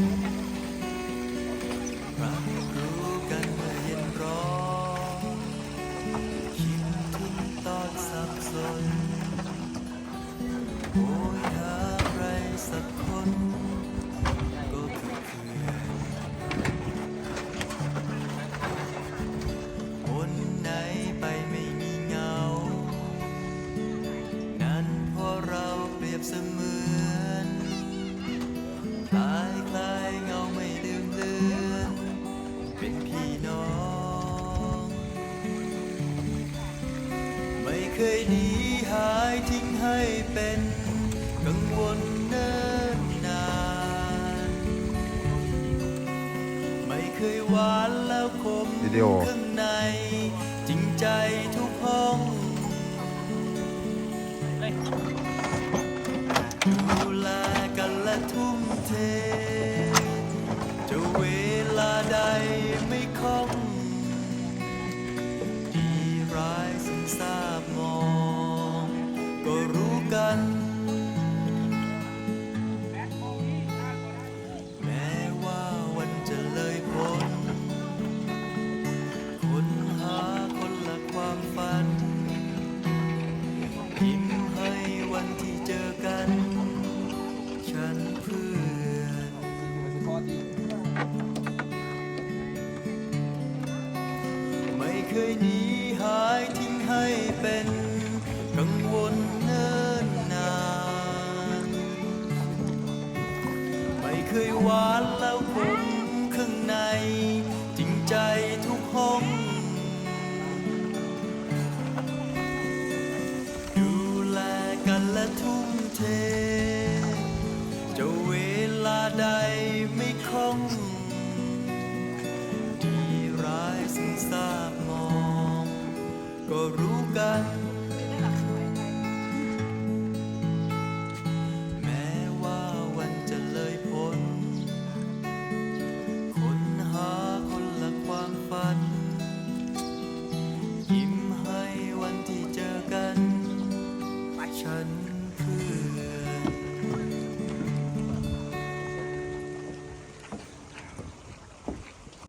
รับรู้กันเมื่อเย็นร้อนคิดถึงตอนสับสนโอยหาใครสักคนก็คือเพื่อนคนไหนไปไม่มีเงา นั้นเพราะเราเปรียบเสมือน เคยหนีหายทิ้งให้เป็นกังวลเนิ่นนาน ไม่เคยหวานแล้วคมวิดีโอ ข้างใน จริงใจทุกห้องดูแลกันและทุ่มเท จะเวลาใดไม่คล่อง ดีร้ายซึ่งทราบมองก็รู้ กัน แม้ว่าวันจะเลยพ้นค้นหาคนละความฝัน ยิ้มให้วันที่เจอกัน ฉันเพื่อนไม่เคยหนีหายทิ้งให้เป็นกังวล เคยหวานแล้วคมข้างใน จริงใจทุกห้องดูแลกันและทุ่มเท จะเวลาใดไม่คล่องดีร้ายซึ่งทราบมอง ก็รู้กัน